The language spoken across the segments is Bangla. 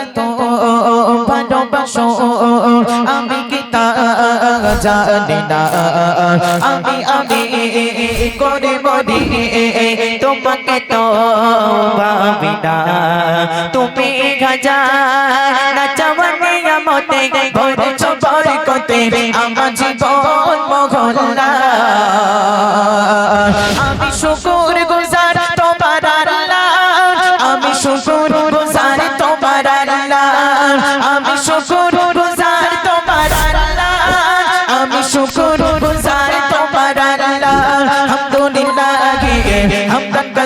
এত ভালোবাসো আমি কি তা জানি না আমি আমি করে মরি তোমাকে তো ভাবি না তুমি হাজার চাওয়ানি আমতে ভরেছ বরকতে আমার জীবন মহল্লা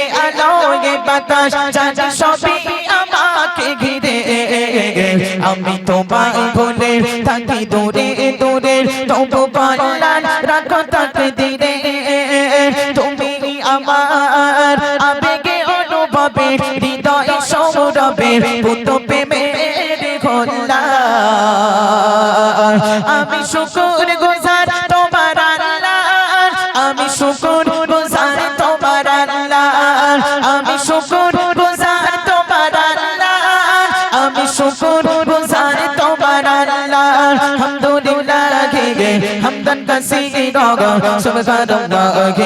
এ আলো এ বাতাস, জানি সবই আমাকে ঘিরে। আমি তোমায় ভুলে থাকি দূরে দূরে, তবু কল্যাণ রাখো তাকে দিরে তুমি আমার আবেগে অনুভবে, হৃদয় সৌরভে পুত প্রেমের খোলা আমি শুকুর গুজার হামদান কাসীরা সুবহানাল্লাহ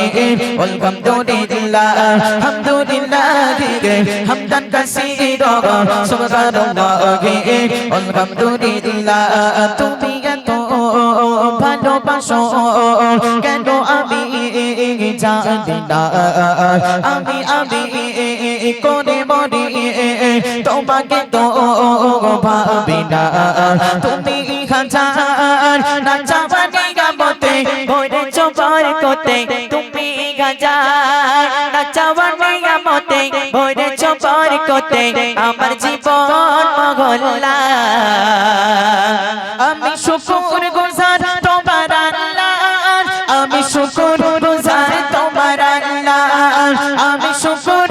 আলহামদুলিল্লাহ আলহামদুলিল্লাহ হামদান কাসীরা সুবহানাল্লাহ আলহামদুলিল্লাহ তুমি এত ভালোবাসো কেন আমি জানি না আমি আমি করে মরি তোমাকে তো ভাবি না তুমি হাজার না ভরে চোপার কোতে তুমি গাজা আমার জীবন আমি শুকুর গুজার তোমার আল্লাহ, আমি শুকুর গুজার তোমার আল্লাহ, আমি শুকুর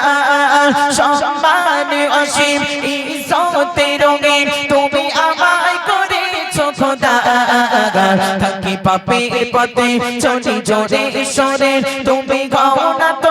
থাকি পাপের পথে চলি জোরে ঈশ্বরের তুমি গহনা তো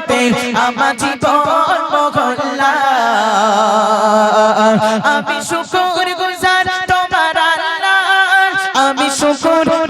কোতে আমার জীবন মহল্লা আমি শুকুর গুজার তোমার আমি শুকুর